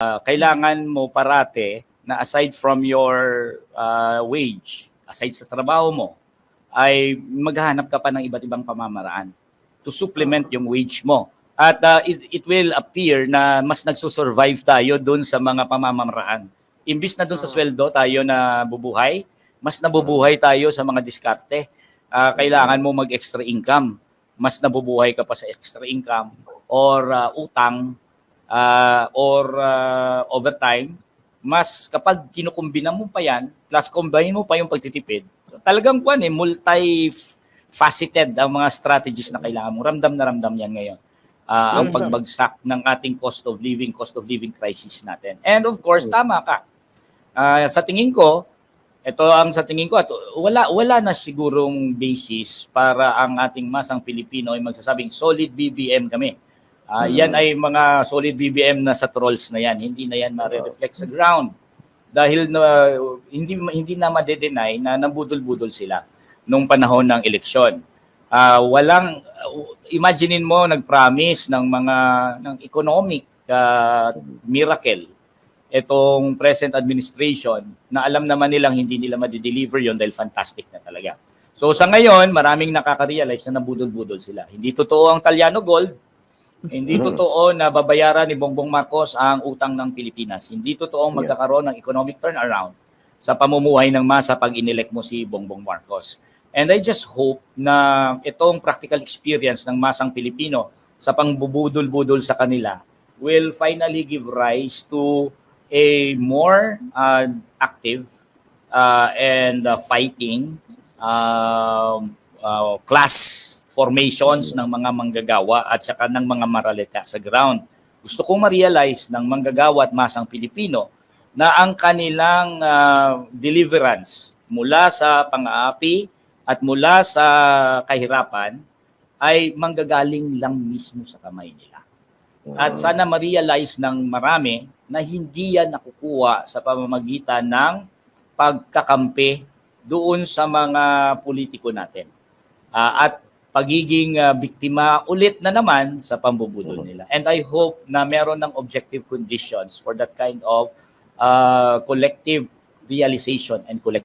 uh, kailangan mo parate na aside from your uh, wage, aside sa trabaho mo, ay maghahanap ka pa ng iba't ibang pamamaraan to supplement yung wage mo. At uh, it, it will appear na mas nagsusurvive tayo doon sa mga pamamaraan. Imbis na doon sa sweldo tayo na bubuhay, mas nabubuhay tayo sa mga diskarte. Ah, kailangan mo mag-extra income. Mas nabubuhay ka pa sa extra income or ah, utang ah, or ah, overtime. Mas kapag kinukumbina mo pa yan, plus combine mo pa yung pagtitipid, talagang kwan eh, multi-faceted ang mga strategies na kailangan mo. Ramdam na ramdam yan ngayon. Ah, ang Mhm. pagbagsak ng ating cost of living, cost of living crisis natin. And of course, tama ka. Ah, sa tingin ko, ito ang sa tingin ko at wala wala na sigurong basis para ang ating masang Pilipino ay magsasabing solid BBM kami. Ah, Yan ay mga solid BBM na sa trolls na yan, hindi na yan mare-reflect sa ground. Dahil na hindi hindi na ma-deny na nabudol-budol sila nung panahon ng eleksyon. Ah, walang imaginein mo nag-promise ng mga ng economic ah, miracle itong present administration na alam naman nilang hindi nila ma-deliver yon dahil fantastic na talaga. So sa ngayon, maraming nakaka-realize na nabudol-budol sila. Hindi totoo ang Talyano Gold. Hindi totoo na babayaran ni Bongbong Marcos ang utang ng Pilipinas. Hindi totoo magkakaroon ng economic turnaround sa pamumuhay ng masa pag inelect mo si Bongbong Marcos. And I just hope na itong practical experience ng masang Pilipino sa pangbubudol-budol sa kanila will finally give rise to a more uh, active uh, and uh, fighting um, uh, class formations ng mga manggagawa at saka ng mga maralita sa ground. Gusto kong ma-realize ng manggagawa at masang Pilipino na ang kanilang uh, deliverance mula sa pang-aapi at mula sa kahirapan ay manggagaling lang mismo sa kamay nila. At sana ma-realize ng marami na hindi yan nakukuha sa pamamagitan ng pagkakampi doon sa mga politiko natin. Ah, at pagiging ah, biktima ulit na naman sa pambubudol nila. And I hope na meron ng objective conditions for that kind of ah, collective realization and collective